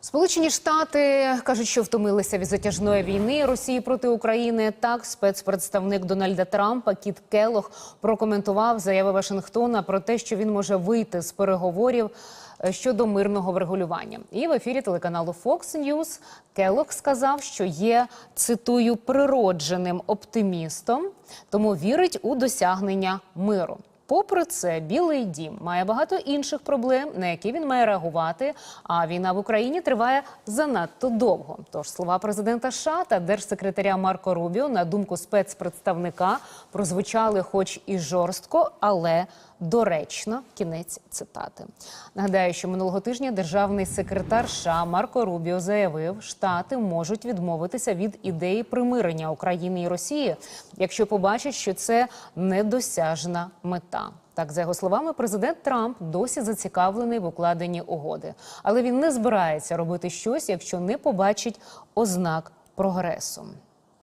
Сполучені Штати кажуть, що втомилися від затяжної війни Росії проти України. Так, спецпредставник Дональда Трампа Кіт Келлог прокоментував заяви Вашингтона про те, що він може вийти з переговорів е, щодо мирного врегулювання. І в ефірі телеканалу Fox News Келлог сказав, що є цитую природженим оптимістом, тому вірить у досягнення миру. Попри це, Білий Дім має багато інших проблем, на які він має реагувати. А війна в Україні триває занадто довго. Тож слова президента США та держсекретаря Марко Рубіо, на думку спецпредставника, прозвучали, хоч і жорстко, але доречно. Кінець цитати. Нагадаю, що минулого тижня державний секретар США Марко Рубіо заявив, штати можуть відмовитися від ідеї примирення України і Росії, якщо побачать, що це недосяжна мета. Так, за його словами, президент Трамп досі зацікавлений в укладенні угоди, але він не збирається робити щось, якщо не побачить ознак прогресу.